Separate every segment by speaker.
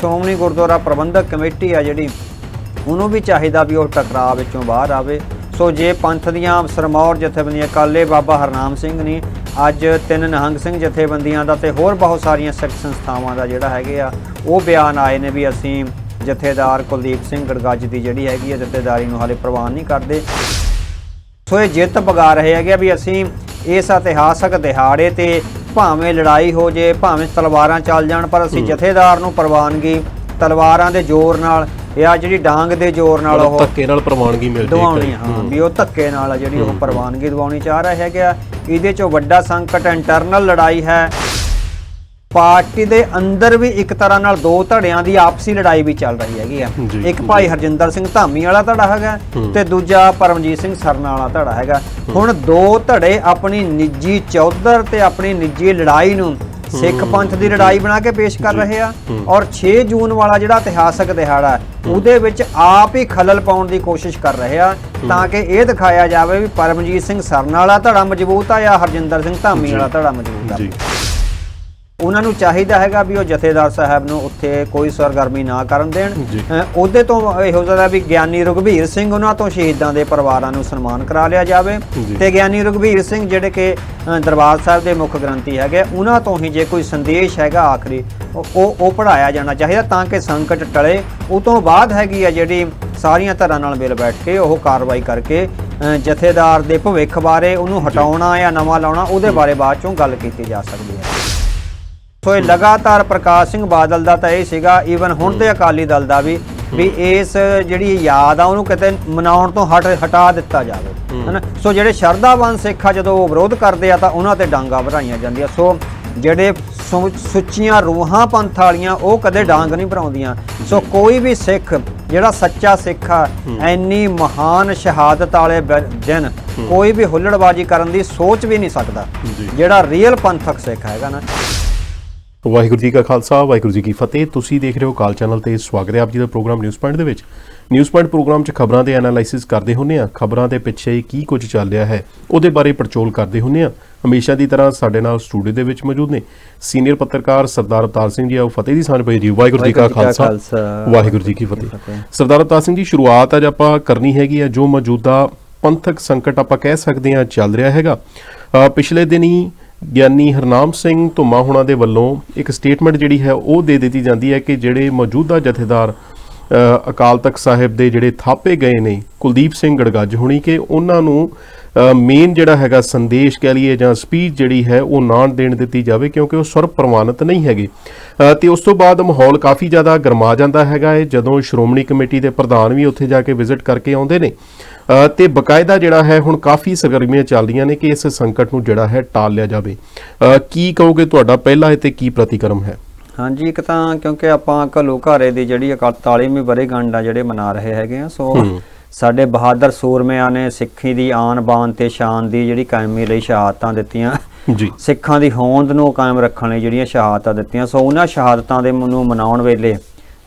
Speaker 1: Shiromani Gurdwara Prabandhak committee ਆ ਜਿਹੜੀ, ਉਹਨੂੰ ਵੀ ਚਾਹੀਦਾ ਵੀ ਉਹ ਟਕਰਾਅ ਵਿੱਚੋਂ ਬਾਹਰ ਆਵੇ। ਸੋ ਜੇ ਪੰਥ ਦੀਆਂ ਸਰਮੌਰ ਜਥੇਬੰਦੀਆਂ ਕਾਲੇ ਬਾਬਾ ਹਰਨਾਮ ਸਿੰਘ ਨੇ ਅੱਜ ਤਿੰਨ ਨਿਹੰਗ ਸਿੰਘ ਜਥੇਬੰਦੀਆਂ ਦਾ ਤੇ ਹੋਰ ਬਹੁਤ ਸਾਰੀਆਂ ਸਿੱਖ ਸੰਸਥਾਵਾਂ ਦਾ ਜਿਹੜਾ ਹੈਗੇ ਆ, ਉਹ ਬਿਆਨ ਆਏ ਨੇ ਵੀ ਅਸੀਂ ਜਥੇਦਾਰ ਕੁਲਦੀਪ ਸਿੰਘ ਗੜਗੱਜ ਦੀ ਜਿਹੜੀ ਹੈਗੀ ਆ, ਜਥੇਦਾਰੀ ਨੂੰ ਹਾਲੇ ਪ੍ਰਵਾਨ ਨਹੀਂ ਕਰਦੇ। ਸੋ ਇਹ ਜਿੱਤ ਪਗਾ ਰਹੇ ਹੈਗੇ ਆ ਵੀ ਅਸੀਂ ਇਸ ਇਤਿਹਾਸਕ ਦਿਹਾੜੇ ਤੇ ਭਾਵੇਂ ਲੜਾਈ ਹੋ ਜੇ ਭਾਵੇਂ ਤਲਵਾਰਾਂ ਚੱਲ ਜਾਣ ਪਰ ਅਸੀਂ ਜਥੇਦਾਰ ਨੂੰ ਪ੍ਰਵਾਨਗੀ ਤਲਵਾਰਾਂ ਦੇ ਜ਼ੋਰ ਨਾਲ ਜਾਂ ਜਿਹੜੀ ਡਾਂਗ ਦੇ ਜ਼ੋਰ ਨਾਲ ਉਹ
Speaker 2: ਧੱਕੇ ਨਾਲ ਪ੍ਰਵਾਨਗੀ ਮਿਲ
Speaker 1: ਦਵਾਉਣੀ ਹਾਂ। ਵੀ ਉਹ ਧੱਕੇ ਨਾਲ ਜਿਹੜੀ ਉਹ ਪ੍ਰਵਾਨਗੀ ਦਵਾਉਣੀ ਚਾਹ ਰਿਹਾ ਹੈਗਾ। ਆ। ਇਹਦੇ ਚੋਂ ਵੱਡਾ ਸੰਕਟ ਇੰਟਰਨਲ ਲੜਾਈ ਹੈ। ਪਾਰਟੀ ਦੇ ਅੰਦਰ ਵੀ ਇੱਕ ਤਰ੍ਹਾਂ ਨਾਲ ਦੋ ਧੜਿਆਂ ਦੀ ਆਪਸੀ ਲੜਾਈ ਵੀ ਚੱਲ ਰਹੀ ਹੈਗੀ ਆ। ਇੱਕ ਭਾਈ ਹਰਜਿੰਦਰ ਸਿੰਘ ਧਾਮੀ ਵਾਲਾ ਧੜਾ ਹੈਗਾ ਤੇ ਦੂਜਾ ਪਰਮਜੀਤ ਸਿੰਘ ਸਰਨਾ ਵਾਲਾ ਧੜਾ ਹੈਗਾ। ਹੁਣ ਦੋ ਧੜੇ ਆਪਣੀ ਨਿੱਜੀ ਚੌਧਰ ਤੇ ਆਪਣੀ ਨਿੱਜੀ ਲੜਾਈ ਨੂੰ ਸਿੱਖ ਪੰਥ ਦੀ ਲੜਾਈ ਬਣਾ ਕੇ ਪੇਸ਼ ਕਰ ਰਹੇ ਆ ਔਰ 6 ਜੂਨ ਵਾਲਾ ਜਿਹੜਾ ਇਤਿਹਾਸਕ ਦਿਹਾੜਾ ਉਹਦੇ ਵਿੱਚ ਆਪ ਹੀ ਖਲਲ ਪਾਉਣ ਦੀ ਕੋਸ਼ਿਸ਼ ਕਰ ਰਹੇ ਆ ਤਾਂ ਕਿ ਇਹ ਦਿਖਾਇਆ ਜਾਵੇ ਵੀ ਪਰਮਜੀਤ ਸਿੰਘ ਸਰਨਾ ਵਾਲਾ ਧੜਾ ਮਜ਼ਬੂਤ ਆ ਜਾਂ ਹਰਜਿੰਦਰ ਸਿੰਘ ਧਾਮੀ ਵਾਲਾ ਧੜਾ ਮਜ਼ਬੂਤ ਆ।
Speaker 2: ਜੀ।
Speaker 1: ਉਹਨਾਂ ਨੂੰ ਚਾਹੀਦਾ ਹੈਗਾ ਵੀ ਉਹ ਜਥੇਦਾਰ ਸਾਹਿਬ ਨੂੰ ਉੱਥੇ ਕੋਈ ਸਰਗਰਮੀ ਨਾ ਕਰਨ ਦੇਣ। ਉਹਦੇ ਤੋਂ ਇਹੋ ਜਿਹਾ ਵੀ ਗਿਆਨੀ ਰਘਬੀਰ ਸਿੰਘ ਉਹਨਾਂ ਤੋਂ ਸ਼ਹੀਦਾਂ ਦੇ ਪਰਿਵਾਰਾਂ ਨੂੰ ਸਨਮਾਨ ਕਰਾ ਲਿਆ ਜਾਵੇ। ਤੇ ਗਿਆਨੀ ਰਘਬੀਰ ਸਿੰਘ ਜਿਹੜੇ ਕਿ ਦਰਬਾਰ ਸਾਹਿਬ ਦੇ ਮੁੱਖ ਗ੍ਰੰਥੀ ਹੈਗੇ ਉਹਨਾਂ ਤੋਂ ਹੀ ਜੇ ਕੋਈ ਸੰਦੇਸ਼ ਹੈਗਾ ਆਖਰੀ ਉਹ ਉਹ- ਪੜਾਇਆ ਜਾਣਾ ਚਾਹੀਦਾ ਤਾਂ ਕਿ ਸੰਕਟ ਟਲੇ। ਉਹ ਤੋਂ ਬਾਅਦ ਹੈਗੀ ਆ ਜਿਹੜੀ ਸਾਰੀਆਂ ਧਿਰਾਂ ਨਾਲ ਮਿਲ ਬੈਠ ਕੇ ਉਹ ਕਾਰਵਾਈ ਕਰਕੇ ਜਥੇਦਾਰ ਦੇ ਭਵਿੱਖ ਬਾਰੇ ਉਹਨੂੰ ਹਟਾਉਣਾ ਜਾਂ ਨਵਾਂ ਲਾਉਣਾ ਉਹਦੇ ਬਾਰੇ ਬਾਅਦ ਚੋਂ ਗੱਲ ਕੀਤੀ ਜਾ ਸਕਦੀ ਹੈ। ਸੋ ਇਹ ਲਗਾਤਾਰ ਪ੍ਰਕਾਸ਼ ਸਿੰਘ ਬਾਦਲ ਦਾ ਤਾਂ ਇਹ ਸੀਗਾ ਈਵਨ ਹੁਣ ਦੇ ਅਕਾਲੀ ਦਲ ਦਾ ਵੀ ਵੀ ਇਸ ਜਿਹੜੀ ਯਾਦ ਆ ਉਹਨੂੰ ਕਿਤੇ ਮਨਾਉਣ ਤੋਂ ਹਟ ਹਟਾ ਦਿੱਤਾ ਜਾਵੇ ਹਨਾ? ਸੋ ਜਿਹੜੇ ਸ਼ਰਧਾਵਾਨ ਸਿੱਖ ਆ ਜਦੋਂ ਉਹ ਵਿਰੋਧ ਕਰਦੇ ਆ ਤਾਂ ਉਹਨਾਂ ਤੇ ਡਾਂਗਾ ਭਰਾਈਆਂ ਜਾਂਦੀਆਂ। ਸੋ ਜਿਹੜੇ ਸੁੱਚੀਆਂ ਰੂਹਾਂ ਪੰਥ ਵਾਲੀਆਂ ਉਹ ਕਦੇ ਡਾਂਗ ਨਹੀਂ ਭਰਾਉਂਦੀਆਂ। ਸੋ ਕੋਈ ਵੀ ਸਿੱਖ ਜਿਹੜਾ ਸੱਚਾ ਸਿੱਖ ਆ ਐਨੀ ਮਹਾਨ ਸ਼ਹਾਦਤ ਵਾਲੇ ਦਿਨ ਕੋਈ ਵੀ ਹੁੱਲੜਬਾਜੀ ਕਰਨ ਦੀ ਸੋਚ ਵੀ ਨਹੀਂ ਸਕਦਾ। ਜਿਹੜਾ ਰੀਅਲ ਪੰਥਕ ਸਿੱਖ ਹੈਗਾ ਨਾ
Speaker 2: ਵਾਹਿਗੁਰੂ ਜੀ ਕਾ ਖਾਲਸਾ ਵਾਹਿਗੁਰੂ ਜੀ ਕੀ ਫਤਿਹ। ਤੁਸੀਂ ਦੇਖ ਰਹੇ ਹੋ ਕਾਲ ਚੈਨਲ ਤੇ ਸਵਾਗਤ ਹੈ ਆਪ ਜੀ ਦਾ ਪ੍ਰੋਗਰਾਮ ਨਿਊਜ਼ ਪੁਆਇੰਟ ਦੇ ਵਿੱਚ। ਨਿਊਜ਼ ਪੁਆਇੰਟ ਪ੍ਰੋਗਰਾਮ 'ਚ ਖਬਰਾਂ ਦੇ ਐਨਾਲਾਈਸਿਸ ਕਰਦੇ ਹੁੰਨੇ ਆ। ਖਬਰਾਂ ਦੇ ਪਿੱਛੇ ਕੀ ਕੁਝ ਚੱਲ ਰਿਹਾ ਹੈ ਉਹਦੇ ਬਾਰੇ ਪੜਚੋਲ ਕਰਦੇ ਹੁੰਨੇ ਆ। ਹਮੇਸ਼ਾ ਦੀ ਤਰ੍ਹਾਂ ਸਾਡੇ ਨਾਲ ਸਟੂਡੀਓ ਦੇ ਵਿੱਚ ਮੌਜੂਦ ਨੇ ਸੀਨੀਅਰ ਪੱਤਰਕਾਰ ਸਰਦਾਰ ਅਵਤਾਰ ਸਿੰਘ ਜੀ ਆਓ ਫਤਿਹ ਦੀ ਸਾਂਝ ਪਈ ਜੀ। ਵਾਹਿਗੁਰੂ ਜੀ ਕਾ ਖਾਲਸਾ ਵਾਹਿਗੁਰੂ ਜੀ ਕੀ ਫਤਿਹ। ਸਰਦਾਰ ਅਵਤਾਰ ਸਿੰਘ ਜੀ ਸ਼ੁਰੂਆਤ ਅੱਜ ਆਪਾਂ ਕਰਨੀ ਹੈਗੀ ਆ ਜੋ ਮੌਜੂਦਾ ਪੰਥਕ ਸੰਕਟ ਆਪਾਂ ਕਹਿ ਸਕਦੇ ਹਾਂ ਚੱਲ ਰਿਹਾ ਹੈਗਾ। ਪਿਛਲੇ ਦਿਨੀ ਗਿਆਨੀ ਹਰਨਾਮ ਸਿੰਘ ਧੁੰਮਾ ਹੁਣਾਂ ਦੇ ਵੱਲੋਂ ਇੱਕ ਸਟੇਟਮੈਂਟ ਜਿਹੜੀ ਹੈ ਉਹ ਦੇ ਦਿੱਤੀ ਜਾਂਦੀ ਹੈ ਕਿ ਜਿਹੜੇ ਮੌਜੂਦਾ ਜਥੇਦਾਰ ਅਕਾਲ ਤਖਤ ਸਾਹਿਬ ਦੇ ਜਿਹੜੇ ਥਾਪੇ ਗਏ ਨੇ ਕੁਲਦੀਪ ਸਿੰਘ ਗੜਗੱਜ ਹੁਣੀ ਕਿ ਉਹਨਾਂ ਨੂੰ ਮੇਨ ਜਿਹੜਾ ਹੈਗਾ ਸੰਦੇਸ਼ ਕਹਿ ਲਈਏ ਜਾਂ ਸਪੀਚ ਜਿਹੜੀ ਹੈ ਉਹ ਨਾ ਦੇਣ ਦਿੱਤੀ ਜਾਵੇ ਕਿਉਂਕਿ ਉਹ ਸਰਵ ਪ੍ਰਵਾਨਿਤ ਨਹੀਂ ਹੈਗੇ। ਅ, ਤੇ ਉਸ ਤੋਂ ਬਾਅਦ ਮਾਹੌਲ ਕਾਫੀ ਜ਼ਿਆਦਾ ਗਰਮਾ ਜਾਂਦਾ ਹੈਗਾ ਹੈ। ਜਦੋਂ ਸ਼੍ਰੋਮਣੀ ਕਮੇਟੀ ਦੇ ਪ੍ਰਧਾਨ ਵੀ ਉੱਥੇ ਜਾ ਕੇ ਵਿਜ਼ਿਟ ਕਰਕੇ ਆਉਂਦੇ ਨੇ ਤੇ ਬਕਾਇਦਾ ਜਿਹੜਾ ਹੈ ਹੁਣ ਕਾਫੀ ਸਰਗਰਮੀਆਂ ਚੱਲਦੀਆਂ ਨੇ ਕਿ ਇਸ ਸੰਕਟ ਨੂੰ ਜਿਹੜਾ ਹੈ ਟਾਲ ਲਿਆ ਜਾਵੇ। ਕੀ ਕਹੋਗੇ ਤੁਹਾਡਾ ਪਹਿਲਾ ਤੇ ਕੀ ਪ੍ਰਤੀਕਰਮ ਹੈ?
Speaker 1: ਹਾਂਜੀ ਇੱਕ ਤਾਂ ਕਿਉਂਕਿ ਆਪਾਂ ਘੱਲੂ ਘਾਰੇ ਦੀ ਜਿਹੜੀ 41ਵੀਂ ਵਰ੍ਹੇਗੰਢ ਆ ਜਿਹੜੇ ਮਨਾ ਰਹੇ ਹੈਗੇ ਆ ਸੋ ਸਾਡੇ ਬਹਾਦਰ ਸੂਰਮਿਆਂ ਨੇ ਸਿੱਖੀ ਦੀ ਆਨ ਬਾਨ ਤੇ ਸ਼ਾਨ ਦੀ ਜਿਹੜੀ ਕਾਇਮੀ ਲਈ ਸ਼ਹਾਦਤਾਂ ਦਿੱਤੀਆਂ।
Speaker 2: ਜੀ।
Speaker 1: ਸਿੱਖਾਂ ਦੀ ਹੋਂਦ ਨੂੰ ਕਾਇਮ ਰੱਖਣ ਲਈ ਜਿਹੜੀਆਂ ਸ਼ਹਾਦਤਾਂ ਦਿੱਤੀਆਂ ਸੋ ਉਹਨਾਂ ਸ਼ਹਾਦਤਾਂ ਦੇ ਨੂੰ ਮਨਾਉਣ ਵੇਲੇ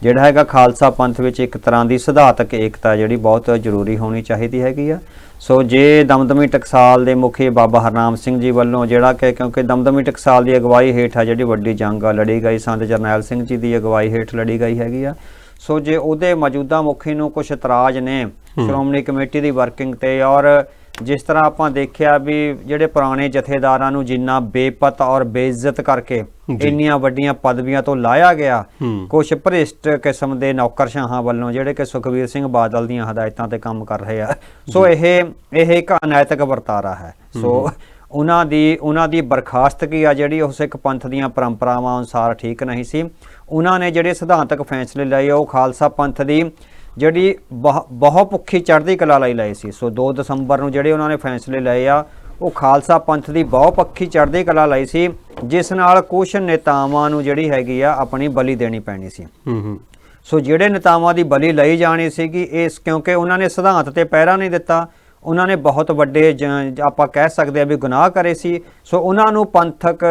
Speaker 1: ਜਿਹੜਾ ਹੈਗਾ ਖਾਲਸਾ ਪੰਥ ਵਿੱਚ ਇੱਕ ਤਰ੍ਹਾਂ ਦੀ ਸਿਧਾਂਤਕ ਏਕਤਾ ਜਿਹੜੀ ਬਹੁਤ ਜ਼ਰੂਰੀ ਹੋਣੀ ਚਾਹੀਦੀ ਹੈਗੀ ਆ। ਸੋ ਜੇ ਦਮਦਮੀ ਟਕਸਾਲ ਦੇ ਮੁਖੀ ਬਾਬਾ ਹਰਨਾਮ ਸਿੰਘ ਜੀ ਵੱਲੋਂ ਜਿਹੜਾ ਕਿ ਕਿਉਂਕਿ ਦਮਦਮੀ ਟਕਸਾਲ ਦੀ ਅਗਵਾਈ ਹੇਠ ਆ ਜਿਹੜੀ ਵੱਡੀ ਜੰਗ ਆ ਲੜੀ ਗਈ ਸੰਤ ਜਰਨੈਲ ਸਿੰਘ ਜੀ ਦੀ ਅਗਵਾਈ ਹੇਠ ਲੜੀ ਗਈ ਹੈਗੀ ਆ। ਸੋ ਜੇ ਉਹਦੇ ਮੌਜੂਦਾ ਮੁਖੀ ਨੂੰ ਕੁਝ ਇਤਰਾਜ਼ ਨੇ ਸ਼੍ਰੋਮਣੀ ਕਮੇਟੀ ਦੀ ਵਰਕਿੰਗ ਤੇ ਔਰ ਜਿਸ ਤਰ੍ਹਾਂ ਆਪਾਂ ਦੇਖਿਆ ਵੀ ਜਿਹੜੇ ਪੁਰਾਣੇ ਜਥੇਦਾਰਾਂ ਨੂੰ ਜਿੰਨਾ ਬੇਪਤ ਔਰ ਬੇਇੱਜ਼ਤ ਕਰਕੇ। ਇੰਨੀਆਂ ਵੱਡੀਆਂ ਪਦਵੀਆਂ ਤੋਂ ਲਾਇਆ ਗਿਆ। ਕੁਝ ਭ੍ਰਿਸ਼ਟ ਕਿਸਮ ਦੇ ਨੌਕਰਸ਼ਾਹਾਂ ਵੱਲੋਂ ਜਿਹੜੇ ਕਿ ਸੁਖਵੀਰ ਸਿੰਘ ਬਾਦਲ ਦੀਆਂ ਹਦਾਇਤਾਂ ਤੇ ਕੰਮ ਕਰ ਰਹੇ ਆ। ਸੋ ਇਹ ਇਹ ਇੱਕ ਅਨੈਤਿਕ ਵਰਤਾਰਾ ਹੈ। ਸੋ ਉਹਨਾਂ ਦੀ ਉਹਨਾਂ ਦੀ ਬਰਖਾਸਤਗੀ ਆ ਜਿਹੜੀ ਉਹ ਸਿੱਖ ਪੰਥ ਦੀਆਂ ਪਰੰਪਰਾਵਾਂ ਅਨੁਸਾਰ ਠੀਕ ਨਹੀਂ ਸੀ। ਉਹਨਾਂ ਨੇ ਜਿਹੜੇ ਸਿਧਾਂਤਕ ਫੈਸਲੇ ਲਏ ਉਹ ਖਾਲਸਾ ਪੰਥ ਦੀ ਜਿਹੜੀ ਬਹੁ ਭੁੱਖੀ ਚੜ੍ਹਦੀ ਕਲਾ ਲਈ ਲਏ ਸੀ। ਸੋ 2 ਦਸੰਬਰ ਨੂੰ ਜਿਹੜੇ ਉਹਨਾਂ ਨੇ ਫੈਸਲੇ ਲਏ ਆ ਉਹ ਖਾਲਸਾ ਪੰਥ ਦੀ ਬਹੁ ਪੱਖੀ ਚੜ੍ਹਦੀ ਕਲਾ ਲਈ ਸੀ ਜਿਸ ਨਾਲ ਕੁਝ ਨੇਤਾਵਾਂ ਨੂੰ ਜਿਹੜੀ ਹੈਗੀ ਆ ਆਪਣੀ ਬਲੀ ਦੇਣੀ ਪੈਣੀ ਸੀ। ਸੋ ਜਿਹੜੇ ਨੇਤਾਵਾਂ ਦੀ ਬਲੀ ਲਈ ਜਾਣੀ ਸੀਗੀ ਇਸ ਕਿਉਂਕਿ ਉਹਨਾਂ ਨੇ ਸਿਧਾਂਤ ਤੇ ਪਹਿਰਾ ਨਹੀਂ ਦਿੱਤਾ ਉਹਨਾਂ ਨੇ ਬਹੁਤ ਵੱਡੇ ਆਪਾਂ ਕਹਿ ਸਕਦੇ ਆ ਵੀ ਗੁਨਾਹ ਕਰੇ ਸੀ। ਸੋ ਉਹਨਾਂ ਨੂੰ ਪੰਥਕ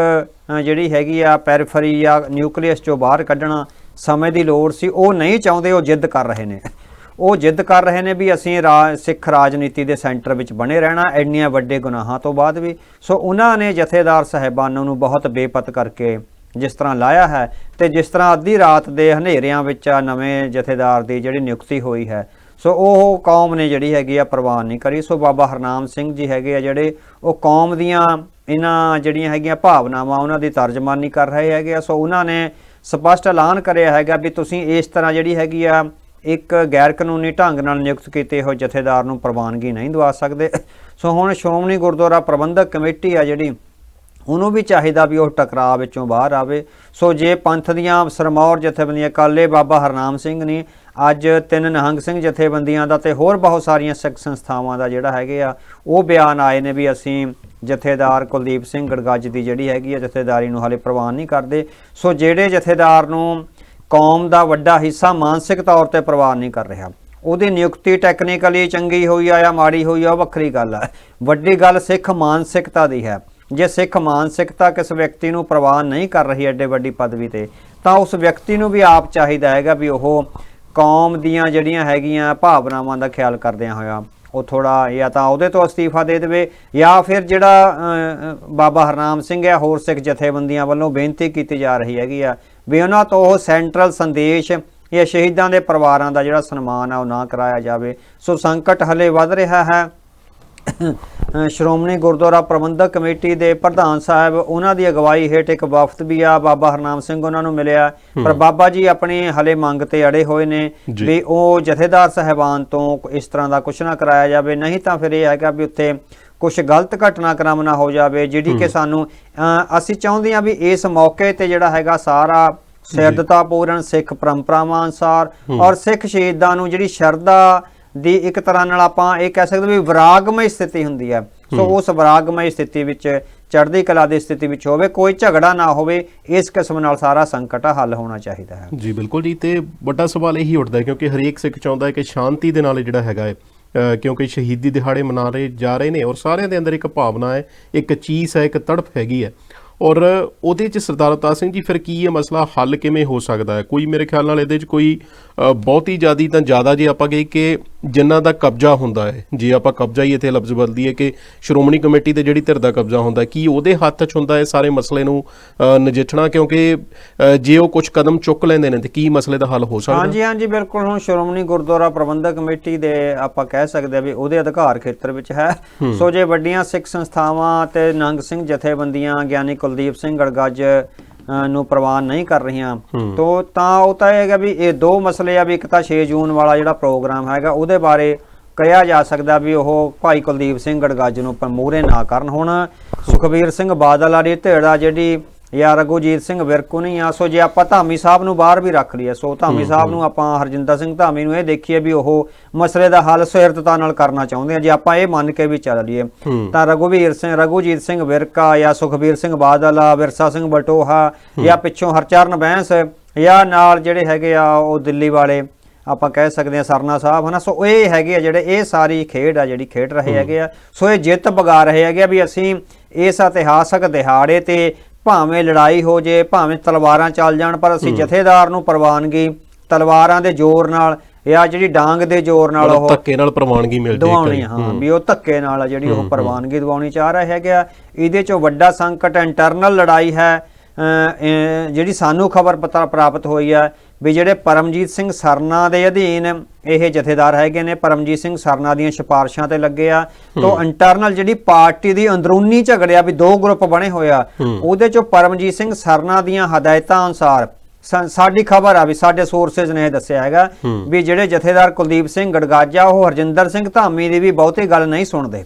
Speaker 1: ਜਿਹੜੀ ਹੈਗੀ ਆ ਪੈਰੀਫਰੀ ਜਾਂ ਨਿਊਕਲੀਅਸ ਚੋਂ ਬਾਹਰ ਕੱਢਣਾ ਸਮੇਂ ਦੀ ਲੋੜ ਸੀ, ਉਹ ਨਹੀਂ ਚਾਹੁੰਦੇ, ਉਹ ਜਿੱਦ ਕਰ ਰਹੇ ਨੇ। ਉਹ ਜਿੱਦ ਕਰ ਰਹੇ ਨੇ ਵੀ ਅਸੀਂ ਰਾ- ਸਿੱਖ ਰਾਜਨੀਤੀ ਦੇ ਸੈਂਟਰ ਵਿੱਚ ਬਣੇ ਰਹਿਣਾ, ਇੰਨੀਆਂ ਵੱਡੇ ਗੁਨਾਹਾਂ ਤੋਂ ਬਾਅਦ ਵੀ। ਸੋ ਉਹਨਾਂ ਨੇ ਜਥੇਦਾਰ ਸਾਹਿਬਾਨਾਂ ਨੂੰ ਬਹੁਤ ਬੇਪਤ ਕਰਕੇ ਜਿਸ ਤਰ੍ਹਾਂ ਲਾਇਆ ਹੈ ਤੇ ਜਿਸ ਤਰ੍ਹਾਂ ਅੱਧੀ ਰਾਤ ਦੇ ਹਨੇਰਿਆਂ ਵਿੱਚ ਨਵੇਂ ਜਥੇਦਾਰ ਦੀ ਜਿਹੜੀ ਨਿਯੁਕਤੀ ਹੋਈ ਹੈ, ਸੋ ਉਹ ਕੌਮ ਨੇ ਜਿਹੜੀ ਹੈਗੀ ਆ ਪ੍ਰਵਾਨ ਨਹੀਂ ਕਰੀ। ਸੋ ਬਾਬਾ ਹਰਨਾਮ ਸਿੰਘ ਜੀ ਹੈਗੇ ਆ ਜਿਹੜੇ, ਉਹ ਕੌਮ ਦੀਆਂ ਇਹਨਾਂ ਜਿਹੜੀਆਂ ਹੈਗੀਆਂ ਭਾਵਨਾਵਾਂ ਉਹਨਾਂ ਦੀ ਤਰਜਮਾਨੀ ਕਰ ਰਹੇ ਹੈਗੇ ਆ। ਸੋ ਉਹਨਾਂ ਨੇ ਸਪਸ਼ਟ ਐਲਾਨ ਕਰਿਆ ਹੈਗਾ ਵੀ ਤੁਸੀਂ ਇਸ ਤਰ੍ਹਾਂ ਜਿਹੜੀ ਹੈਗੀ ਆ, ਇੱਕ ਗੈਰ ਕਾਨੂੰਨੀ ਢੰਗ ਨਾਲ ਨਿਯੁਕਤ ਕੀਤੇ ਹੋਏ ਜਥੇਦਾਰ ਨੂੰ ਪ੍ਰਵਾਨਗੀ ਨਹੀਂ ਦਵਾ ਸਕਦੇ। ਸੋ ਹੁਣ ਸ਼੍ਰੋਮਣੀ ਗੁਰਦੁਆਰਾ ਪ੍ਰਬੰਧਕ ਕਮੇਟੀ ਆ ਜਿਹੜੀ, ਉਹਨੂੰ ਵੀ ਚਾਹੀਦਾ ਵੀ ਉਹ ਟਕਰਾਅ ਵਿੱਚੋਂ ਬਾਹਰ ਆਵੇ। ਸੋ ਜੇ ਪੰਥ ਦੀਆਂ ਸਰਮੌਰ ਜਥੇਬੰਦੀਆਂ ਕਾਲੇ ਬਾਬਾ ਹਰਨਾਮ ਸਿੰਘ ਨੇ ਅੱਜ ਤਿੰਨ ਨਿਹੰਗ ਸਿੰਘ ਜਥੇਬੰਦੀਆਂ ਦਾ ਤੇ ਹੋਰ ਬਹੁਤ ਸਾਰੀਆਂ ਸਿੱਖ ਸੰਸਥਾਵਾਂ ਦਾ ਜਿਹੜਾ ਹੈਗੇ ਆ, ਉਹ ਬਿਆਨ ਆਏ ਨੇ ਵੀ ਅਸੀਂ ਜਥੇਦਾਰ ਕੁਲਦੀਪ ਸਿੰਘ ਗੜਗੱਜ ਦੀ ਜਿਹੜੀ ਹੈਗੀ ਆ, ਜਥੇਦਾਰੀ ਨੂੰ ਹਾਲੇ ਪ੍ਰਵਾਨ ਨਹੀਂ ਕਰਦੇ। ਸੋ ਜਿਹੜੇ ਜਥੇਦਾਰ ਨੂੰ ਕੌਮ ਦਾ ਵੱਡਾ ਹਿੱਸਾ ਮਾਨਸਿਕ ਤੌਰ ਤੇ ਪ੍ਰਵਾਨ ਨਹੀਂ ਕਰ ਰਿਹਾ, ਉਹਦੀ ਨਿਯੁਕਤੀ ਟੈਕਨੀਕਲੀ ਚੰਗੀ ਹੋਈ ਆ ਜਾਂ ਮਾੜੀ ਹੋਈ ਆ, ਉਹ ਵੱਖਰੀ ਗੱਲ ਹੈ ਵੱਡੀ ਗੱਲ ਸਿੱਖ ਮਾਨਸਿਕਤਾ ਦੀ ਹੈ। ਜੇ ਸਿੱਖ ਮਾਨਸਿਕਤਾ ਕਿਸ ਵਿਅਕਤੀ ਨੂੰ ਪ੍ਰਵਾਨ ਨਹੀਂ ਕਰ ਰਹੀ ਐਡੇ ਵੱਡੀ ਪਦਵੀ ਤੇ, ਤਾਂ ਉਸ ਵਿਅਕਤੀ ਨੂੰ ਵੀ ਆਪ ਚਾਹੀਦਾ ਹੈਗਾ ਵੀ ਉਹ ਕੌਮ ਦੀਆਂ ਜਿਹੜੀਆਂ ਹੈਗੀਆਂ ਭਾਵਨਾਵਾਂ ਦਾ ਖਿਆਲ ਕਰਦਿਆਂ ਹੋਇਆ ਉਹ ਥੋੜਾ ਜਾਂ ਤਾਂ ਉਹਦੇ ਤੋਂ ਅਸਤੀਫਾ ਦੇ ਦੇਵੇ ਜਾਂ ਫਿਰ ਜਿਹੜਾ ਬਾਬਾ ਹਰਨਾਮ ਸਿੰਘ ਹੈ, ਹੋਰ ਸਿੱਖ ਜਥੇਬੰਦੀਆਂ ਵੱਲੋਂ ਬੇਨਤੀ ਕੀਤੀ ਜਾ ਰਹੀ ਹੈਗੀ ਆ ਵੀ ਉਹਨਾਂ ਤੋਂ ਉਹ ਸੈਂਟਰਲ ਸੰਦੇਸ਼ ਜਾਂ ਸ਼ਹੀਦਾਂ ਦੇ ਪਰਿਵਾਰਾਂ ਦਾ ਜਿਹੜਾ ਸਨਮਾਨ ਆ ਉਹ ਨਾ ਕਰਾਇਆ ਜਾਵੇ। ਸੋ ਸੰਕਟ ਹਲੇ ਵੱਧ ਰਿਹਾ ਹੈ। ਸ਼੍ਰੋਮਣੀ ਗੁਰਦੁਆਰਾ ਪ੍ਰਬੰਧਕ ਕਮੇਟੀ ਦੇ ਪ੍ਰਧਾਨ ਸਾਹਿਬ ਉਹਨਾਂ ਦੀ ਅਗਵਾਈ ਹੇਠ ਇੱਕ ਵਫਦ ਵੀ ਆ ਬਾਬਾ ਹਰਨਾਮ ਸਿੰਘ ਉਹਨਾਂ ਨੂੰ ਮਿਲਿਆ। ਪਰ ਬਾਬਾ ਜੀ ਆਪਣੀ ਹਲੇ ਮੰਗ ਤੇ ਅੜੇ ਹੋਏ ਨੇ। ਵੀ ਉਹ ਜਥੇਦਾਰ ਸਹਿਬਾਨ ਤੋਂ ਇਸ ਤਰ੍ਹਾਂ ਦਾ ਕੁਝ ਨਾ ਕਰਾਇਆ ਜਾਵੇ। ਨਹੀਂ ਤਾਂ ਫਿਰ ਇਹ ਹੈਗਾ ਵੀ ਉੱਥੇ ਕੁਝ ਗਲਤ ਘਟਨਾਕ੍ਰਮ ਨਾ ਹੋ ਜਾਵੇ ਜਿਹੜੀ ਕਿ ਸਾਨੂੰ ਅਸੀਂ ਚਾਹੁੰਦੇ ਹਾਂ ਵੀ ਇਸ ਮੌਕੇ ਤੇ ਜਿਹੜਾ ਹੈਗਾ ਸਾਰਾ ਸਿਰਦਤਾਪੂਰਨ ਸਿੱਖ ਪਰੰਪਰਾਵਾਂ ਅਨੁਸਾਰ ਔਰ ਸਿੱਖ ਸ਼ਹੀਦਾਂ ਨੂੰ ਜਿਹੜੀ ਸ਼ਰਧਾ ਦੀ ਇੱਕ ਤਰ੍ਹਾਂ ਨਾਲ ਆਪਾਂ ਇਹ ਕਹਿ ਸਕਦੇ ਵੀ ਵਿਰਾਗਮਈ ਸਥਿਤੀ ਹੁੰਦੀ ਹੈ। ਸੋ ਉਸ ਵਿਰਾਗਮਈ ਸਥਿਤੀ ਵਿੱਚ ਚੜ੍ਹਦੀ ਕਲਾ ਦੀ ਸਥਿਤੀ ਵਿੱਚ ਹੋਵੇ ਕੋਈ ਝਗੜਾ ਨਾ ਹੋਵੇ ਇਸ ਕਿਸਮ ਨਾਲ ਸਾਰਾ ਸੰਕਟ ਹੱਲ ਹੋਣਾ ਚਾਹੀਦਾ ਹੈ।
Speaker 2: ਜੀ ਬਿਲਕੁਲ ਜੀ ਤੇ ਵੱਡਾ ਸਵਾਲ ਇਹੀ ਉੱਠਦਾ ਹੈ ਕਿਉਂਕਿ ਹਰੇਕ ਸਿੱਖ ਚਾਹੁੰਦਾ ਹੈ ਕਿ ਸ਼ਾਂਤੀ ਦੇ ਨਾਲ ਜਿਹੜਾ ਹੈਗਾ ਹੈ ਕਿਉਂਕਿ ਸ਼ਹੀਦੀ ਦਿਹਾੜੇ ਮਨਾ ਰਹੇ ਜਾ ਰਹੇ ਨੇ ਔਰ ਸਾਰਿਆਂ ਦੇ ਅੰਦਰ ਇੱਕ ਭਾਵਨਾ ਹੈ ਇੱਕ ਚੀਜ਼ ਹੈ ਇੱਕ ਤੜਪ ਹੈਗੀ ਹੈ। ਔਰ ਉਹਦੇ ਚ ਸਰਦਾਰ ਅਵਤਾਰ ਸਿੰਘ ਜੀ ਫਿਰ ਕੀ ਇਹ ਮਸਲਾ ਹੱਲ ਕਿਵੇਂ ਹੋ ਸਕਦਾ ਹੈ? ਕੋਈ ਮੇਰੇ ਖਿਆਲ ਨਾਲ ਇਹਦੇ ਚ ਕੋਈ ਬਹੁਤੀ ਜ਼ਿਆਦੀ ਤਾਂ ਜ਼ਿਆਦਾ ਜੇ ਆਪਾਂ ਕਹੀਏ ਕਿ ਜਿਨ੍ਹਾਂ ਦਾ ਕਬਜ਼ਾ ਹੁੰਦਾ ਹੈ। ਜੇ ਆਪਾਂ ਕਬਜ਼ਾ ਹੀ ਇੱਥੇ ਲਫ਼ਜ਼ ਬਦਲੀਏ ਕਿ ਸ਼੍ਰੋਮਣੀ ਕਮੇਟੀ ਤੇ ਜਿਹੜੀ ਧਿਰ ਦਾ ਕਬਜ਼ਾ ਹੁੰਦਾ ਕੀ ਉਹਦੇ ਹੱਥ 'ਚ ਹੁੰਦਾ ਹੈ ਸਾਰੇ ਮਸਲੇ ਨੂੰ ਨਜਿੱਠਣਾ? ਕਿਉਂਕਿ ਜੇ ਉਹ ਕੁਝ ਕਦਮ ਚੁੱਕ ਲੈਂਦੇ ਨੇ ਤੇ ਕੀ ਮਸਲੇ ਦਾ ਹੱਲ ਹੋ ਸਕਦਾ?
Speaker 1: ਹਾਂਜੀ ਹਾਂਜੀ ਬਿਲਕੁਲ। ਹੁਣ ਸ਼੍ਰੋਮਣੀ ਗੁਰਦੁਆਰਾ ਪ੍ਰਬੰਧਕ ਕਮੇਟੀ ਦੇ ਆਪਾਂ ਕਹਿ ਸਕਦੇ ਆ ਵੀ ਉਹਦੇ ਅਧਿਕਾਰ ਖੇਤਰ ਵਿੱਚ ਹੈ। ਸੋ ਜੇ ਵੱਡੀਆਂ ਸਿੱਖ ਸੰਸਥਾਵਾਂ ਤੇ ਨੰਗ ਸਿੰਘ ਜਥੇਬੰਦੀਆਂ ਗਿਆਨੀ ਕੁਲਦੀਪ ਸਿੰਘ ਗੜਗੱਜ ਨੂੰ ਪ੍ਰਵਾਨ ਨਹੀਂ ਕਰ ਰਹੀਆਂ। ਤੋ ਤਾਂ ਉਹ ਤਾਂ ਇਹ ਹੈਗਾ ਵੀ ਇਹ ਦੋ ਮਸਲੇ ਆ ਵੀ ਇੱਕ ਤਾਂ 6 ਜੂਨ ਵਾਲਾ ਜਿਹੜਾ ਪ੍ਰੋਗਰਾਮ ਹੈਗਾ ਉਹਦੇ ਬਾਰੇ ਕਿਹਾ ਜਾ ਸਕਦਾ ਵੀ ਉਹ ਭਾਈ ਕੁਲਦੀਪ ਸਿੰਘ ਗੜਗੱਜ ਨੂੰ ਮੂਹਰੇ ਨਾ ਕਰਨ ਹੁਣ। ਸੁਖਬੀਰ ਸਿੰਘ ਬਾਦਲ ਵਾਲੀ ਆ ਜਿਹੜੀ ਜਾਂ ਰਘੂਜੀਤ ਸਿੰਘ ਵਿਰਕੂ ਨਹੀਂ ਆ ਸੋ ਜੇ ਆਪਾਂ ਧਾਮੀ ਸਾਹਿਬ ਨੂੰ ਬਾਹਰ ਵੀ ਰੱਖ ਲਈਏ ਸੋ ਧਾਮੀ ਸਾਹਿਬ ਨੂੰ ਆਪਾਂ ਹਰਜਿੰਦਰ ਸਿੰਘ ਧਾਮੀ ਨੂੰ ਇਹ ਦੇਖੀਏ ਵੀ ਉਹ ਮਸਲੇ ਦਾ ਹੱਲ ਸੁਹਿਰਦਤਾ ਨਾਲ ਕਰਨਾ ਚਾਹੁੰਦੇ ਆ। ਜੇ ਆਪਾਂ ਇਹ ਮੰਨ ਕੇ ਵੀ ਚੱਲ ਲਈਏ ਤਾਂ ਰਘੁਵੀਰ ਸਿੰਘ ਰਘੂਜੀਤ ਸਿੰਘ ਵਿਰਕਾ ਜਾਂ ਸੁਖਬੀਰ ਸਿੰਘ ਬਾਦਲ ਆ ਵਿਰਸਾ ਸਿੰਘ ਬਟੋਹਾ ਜਾਂ ਪਿੱਛੋਂ ਹਰਚਰਨ ਬੈਂਸ ਜਾਂ ਨਾਲ ਜਿਹੜੇ ਹੈਗੇ ਆ ਉਹ ਦਿੱਲੀ ਵਾਲੇ ਆਪਾਂ ਕਹਿ ਸਕਦੇ ਆ ਸਰਨਾ ਸਾਹਿਬ ਹਨਾ? ਸੋ ਇਹ ਹੈਗੇ ਆ ਜਿਹੜੇ ਇਹ ਸਾਰੀ ਖੇਡ ਆ ਜਿਹੜੀ ਖੇਡ ਰਹੇ ਹੈਗੇ ਆ। ਸੋ ਇਹ ਜਿੱਤ ਬਗਾ ਰਹੇ ਹੈਗੇ ਆ ਵੀ ਅਸੀਂ ਇਸ ਇਤਿਹਾਸਕ ਦਿਹਾੜੇ ਤੇ ਭਾਵੇਂ ਲੜਾਈ ਹੋ ਜੇ ਭਾਵੇਂ ਤਲਵਾਰਾਂ ਚੱਲ ਜਾਣ ਪਰ ਅਸੀਂ ਜਥੇਦਾਰ ਨੂੰ ਪ੍ਰਵਾਨਗੀ ਤਲਵਾਰਾਂ ਦੇ ਜ਼ੋਰ ਨਾਲ ਜਾਂ ਜਿਹੜੀ ਡਾਂਗ ਦੇ ਜ਼ੋਰ ਨਾਲ ਉਹ
Speaker 2: ਧੱਕੇ ਨਾਲ ਪ੍ਰਵਾਨਗੀ ਮਿਲ ਜੇ
Speaker 1: ਦਵਾਉਣੀ। ਹਾਂ ਵੀ ਉਹ ਧੱਕੇ ਨਾਲ ਜਿਹੜੀ ਉਹ ਪ੍ਰਵਾਨਗੀ ਦਵਾਉਣੀ ਚਾਹ ਰਿਹਾ ਹੈਗਾ ਆ। ਇਹਦੇ ਚੋਂ ਵੱਡਾ ਸੰਕਟ ਇੰਟਰਨਲ ਲੜਾਈ ਹੈ ਜਿਹੜੀ ਸਾਨੂੰ ਖਬਰ ਪਤਾ ਪ੍ਰਾਪਤ ਹੋਈ ਆ ਵੀ ਜਿਹੜੇ ਪਰਮਜੀਤ ਸਿੰਘ ਸਰਨਾ ਦੇ ਅਧੀਨ ਇਹ ਜਥੇਦਾਰ ਹੈਗੇ ਨੇ ਪਰਮਜੀਤ ਸਿੰਘ ਸਰਨਾ ਦੀਆਂ ਸਿਫਾਰਸ਼ਾਂ ਤੇ ਲੱਗੇ ਆ। ਤੋਂ ਇੰਟਰਨਲ ਜਿਹੜੀ ਪਾਰਟੀ ਦੀ ਅੰਦਰੂਨੀ ਝਗੜਿਆ ਵੀ ਦੋ ਗਰੁੱਪ ਬਣੇ ਹੋਏ ਆ ਉਹਦੇ ਚੋਂ ਪਰਮਜੀਤ ਸਿੰਘ ਸਰਨਾ ਦੀਆਂ ਹਦਾਇਤਾਂ ਅਨੁਸਾਰ ਸਾਡੀ ਖਬਰ ਆ ਵੀ ਸਾਡੇ ਸੋਰਸਸ ਨੇ ਇਹ ਦੱਸਿਆ ਹੈਗਾ ਵੀ ਜਿਹੜੇ ਜਥੇਦਾਰ ਕੁਲਦੀਪ ਸਿੰਘ ਗੜਗਾਜਾ ਉਹ ਹਰਜਿੰਦਰ ਸਿੰਘ ਧਾਮੀ ਦੀ ਵੀ ਬਹੁਤੀ ਗੱਲ ਨਹੀਂ ਸੁਣਦੇ।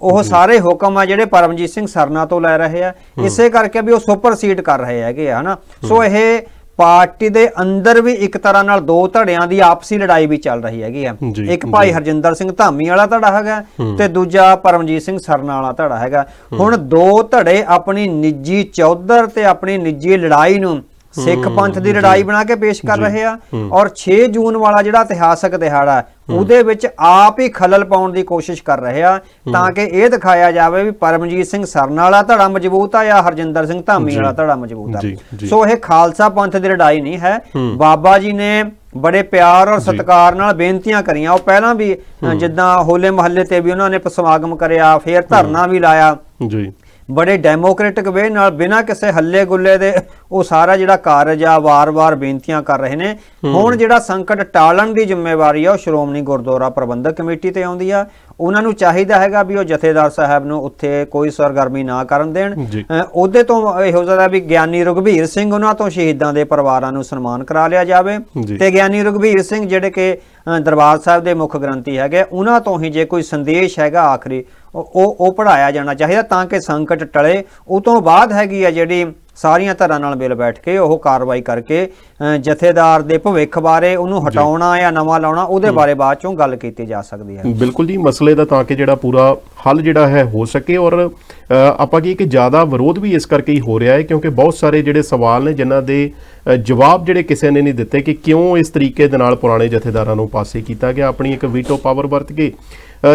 Speaker 1: ਉਹ ਸਾਰੇ ਹੁਕਮ ਆ ਜਿਹੜੇ ਪਰਮਜੀਤ ਸਿੰਘ ਸਰਨਾ ਤੋਂ ਲੈ ਰਹੇ ਆ। ਇਸੇ ਕਰਕੇ ਵੀ ਉਹ ਸੁਪਰਸੀਡ ਕਰ ਰਹੇ ਹੈਗੇ ਆ ਹਨਾ। ਸੋ ਇਹ ਪਾਰਟੀ ਦੇ ਅੰਦਰ ਵੀ ਇੱਕ ਤਰ੍ਹਾਂ ਨਾਲ ਦੋ ਧੜਿਆਂ ਦੀ ਆਪਸੀ ਲੜਾਈ ਵੀ ਚੱਲ ਰਹੀ ਹੈਗੀ ਆ। ਇੱਕ ਭਾਈ ਹਰਜਿੰਦਰ ਸਿੰਘ ਧਾਮੀ ਵਾਲਾ ਧੜਾ ਹੈਗਾ ਤੇ ਦੂਜਾ ਪਰਮਜੀਤ ਸਿੰਘ ਸਰਨਾ ਵਾਲਾ ਧੜਾ ਹੈਗਾ। ਹੁਣ ਦੋ ਧੜੇ ਆਪਣੀ ਨਿੱਜੀ ਚੌਧਰ ਤੇ ਆਪਣੀ ਨਿੱਜੀ ਲੜਾਈ ਨੂੰ ਸਿੱਖ ਪੰਥ ਦੀ ਲੜਾਈ ਬਣਾ ਕੇ ਪੇਸ਼ ਕਰ ਰਹੇ ਆ ਔਰ 6 ਜੂਨ ਵਾਲਾ ਜਿਹੜਾ ਇਤਿਹਾਸਕ ਦਿਹਾੜਾ ਉਹਦੇ ਵਿੱਚ ਆਪ ਹੀ ਖਲਲ ਪਾਉਣ ਦੀ ਕੋਸ਼ਿਸ਼ ਕਰ ਰਹੇ ਆ ਤਾਂ ਕਿ ਇਹ ਦਿਖਾਇਆ ਜਾਵੇ ਵੀ ਪਰਮਜੀਤ ਸਿੰਘ ਸਰਨਾ ਵਾਲਾ ਧੜਾ ਮਜ਼ਬੂਤ ਆ ਜਾਂ ਹਰਜਿੰਦਰ ਸਿੰਘ ਧਾਮੀ ਵਾਲਾ ਧੜਾ ਮਜ਼ਬੂਤ ਆ। ਸੋ ਇਹ ਖਾਲਸਾ ਪੰਥ ਦੀ ਲੜਾਈ ਨਹੀਂ ਹੈ। ਬਾਬਾ ਜੀ ਨੇ ਬੜੇ ਪਿਆਰ ਔਰ ਸਤਿਕਾਰ ਨਾਲ ਬੇਨਤੀਆਂ ਕਰੀਆਂ। ਉਹ ਪਹਿਲਾਂ ਵੀ ਜਿੱਦਾਂ ਹੋਲੇ ਮਹੱਲੇ ਤੇ ਵੀ ਉਹਨਾਂ ਨੇ ਸਮਾਗਮ ਕਰਿਆ ਫਿਰ ਧਰਨਾ ਵੀ ਲਾਇਆ।
Speaker 2: ਜੀ।
Speaker 1: ਬੜੇ ਡੈਮੋਕ੍ਰੈਟਿਕ ਵੇ ਨਾਲ ਬਿਨਾਂ ਕਿਸੇ ਹੱਲੇ ਗੁੱਲੇ ਦੇ ਉਹ ਸਾਰਾ ਜਿਹੜਾ ਕਾਰਜ ਆ ਵਾਰ-ਵਾਰ ਬੇਨਤੀਆਂ ਕਰ ਰਹੇ ਨੇ। ਹੁਣ ਜਿਹੜਾ ਸੰਕਟ ਟਾਲਣ ਦੀ ਜ਼ਿੰਮੇਵਾਰੀ ਆ ਉਹ ਸ਼੍ਰੋਮਣੀ ਗੁਰਦੁਆਰਾ ਪ੍ਰਬੰਧਕ ਕਮੇਟੀ ਤੇ ਆਉਂਦੀ ਆ। ਉਹਨਾਂ ਨੂੰ ਚਾਹੀਦਾ ਹੈਗਾ ਵੀ ਉਹ ਜਥੇਦਾਰ ਸਾਹਿਬ ਨੂੰ ਉੱਥੇ ਕੋਈ ਸਰਗਰਮੀ ਨਾ ਕਰਨ ਦੇਣ। ਉਹਦੇ ਤੋਂ ਇਹ ਹੋ ਸਕਦਾ ਵੀ ਗਿਆਨੀ ਰਘਬੀਰ ਸਿੰਘ ਉਹਨਾਂ ਤੋਂ ਸ਼ਹੀਦਾਂ ਦੇ ਪਰਿਵਾਰਾਂ ਨੂੰ ਸਨਮਾਨ ਕਰਾ ਲਿਆ ਜਾਵੇ। ਤੇ ਗਿਆਨੀ ਰਘਬੀਰ ਸਿੰਘ ਜਿਹੜੇ ਕਿ ਦਰਬਾਰ ਸਾਹਿਬ ਦੇ ਮੁੱਖ ਗ੍ਰੰਥੀ ਹੈਗੇ ਉਹਨਾਂ ਤੋਂ ਹੀ ਜੇ ਕੋਈ ਸੰਦੇਸ਼ ਹੈਗਾ ਆਖਰੀ ਉਹ ਉਹ- ਉਹ ਪੜਾਇਆ ਜਾਣਾ ਚਾਹੀਦਾ ਤਾਂ ਕਿ ਸੰਕਟ ਟਲੇ। ਉਹ ਤੋਂ ਬਾਅਦ ਹੈਗੀ ਆ ਜਿਹੜੀ ਸਾਰੀਆਂ ਧਿਰਾਂ ਨਾਲ ਮਿਲ ਬੈਠ ਕੇ ਉਹ ਕਾਰਵਾਈ ਕਰਕੇ ਜਥੇਦਾਰ ਦੇ ਭਵਿੱਖ ਬਾਰੇ ਉਹਨੂੰ ਹਟਾਉਣਾ ਜਾਂ ਨਵਾਂ ਲਾਉਣਾ ਉਹਦੇ ਬਾਰੇ ਬਾਅਦ ਚੋਂ ਗੱਲ ਕੀਤੀ ਜਾ ਸਕਦੀ ਹੈ।
Speaker 2: ਬਿਲਕੁਲ ਜੀ ਮਸਲੇ ਦਾ ਤਾਂ ਕਿ ਜਿਹੜਾ ਪੂਰਾ ਹੱਲ ਜਿਹੜਾ ਹੈ ਹੋ ਸਕੇ ਔਰ ਆਪਾਂ ਕੀ ਕਿ ਜ਼ਿਆਦਾ ਵਿਰੋਧ ਵੀ ਇਸ ਕਰਕੇ ਹੀ ਹੋ ਰਿਹਾ ਹੈ ਕਿਉਂਕਿ ਬਹੁਤ ਸਾਰੇ ਜਿਹੜੇ ਸਵਾਲ ਨੇ ਜਿਨ੍ਹਾਂ ਦੇ ਜਵਾਬ ਜਿਹੜੇ ਕਿਸੇ ਨੇ ਨਹੀਂ ਦਿੱਤੇ ਕਿ ਕਿਉਂ ਇਸ ਤਰੀਕੇ ਦੇ ਨਾਲ ਪੁਰਾਣੇ ਜਥੇਦਾਰਾਂ ਨੂੰ ਪਾਸੇ ਕੀਤਾ ਗਿਆ ਆਪਣੀ ਇੱਕ ਵੀਟੋ ਪਾਵਰ ਵਰਤ ਕੇ।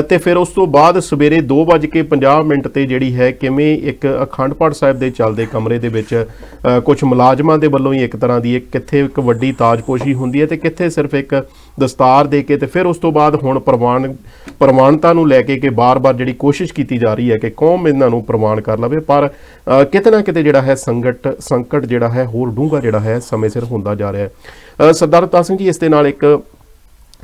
Speaker 2: ਤੇ ਫਿਰ ਉਸ ਤੋਂ ਬਾਅਦ ਸਵੇਰੇ 2:50 ਮਿੰਟ ਤੇ ਜਿਹੜੀ ਹੈ ਕਿਵੇਂ ਇੱਕ ਅਖੰਡ ਪਾਠ ਸਾਹਿਬ ਦੇ ਚੱਲਦੇ ਕਮਰੇ ਦੇ ਵਿੱਚ ਕੁਝ ਮੁਲਾਜ਼ਮਾਂ ਦੇ ਵੱਲੋਂ ਹੀ ਇੱਕ ਤਰ੍ਹਾਂ ਦੀ ਇੱਕ ਕਿੱਥੇ ਇੱਕ ਵੱਡੀ ਤਾਜਪੋਸ਼ੀ ਹੁੰਦੀ ਹੈ ਤੇ ਕਿੱਥੇ ਸਿਰਫ ਇੱਕ ਦਸਤਾਰ ਦੇ ਕੇ ਤੇ ਫਿਰ ਉਸ ਤੋਂ ਬਾਅਦ ਹੁਣ ਪ੍ਰਵਾਨ ਪ੍ਰਮਾਣਤਾ ਨੂੰ ਲੈ ਕੇ ਕਿ ਬਾਰ-ਬਾਰ ਜਿਹੜੀ ਕੋਸ਼ਿਸ਼ ਕੀਤੀ ਜਾ ਰਹੀ ਹੈ ਕਿ ਕੌਮ ਇਹਨਾਂ ਨੂੰ ਪ੍ਰਮਾਣ ਕਰ ਲਵੇ, ਪਰ ਕਿਤੇ ਨਾ ਕਿਤੇ ਜਿਹੜਾ ਹੈ ਸੰਕਟ ਸੰਕਟ ਜਿਹੜਾ ਹੈ ਹੋਰ ਡੂੰਘਾ ਜਿਹੜਾ ਹੈ ਸਮੇਂ ਸਿਰ ਹੁੰਦਾ ਜਾ ਰਿਹਾ ਹੈ। ਸਰਦਾਰ ਅਵਤਾਰ ਸਿੰਘ ਜੀ, ਇਸ ਦੇ ਨਾਲ ਇੱਕ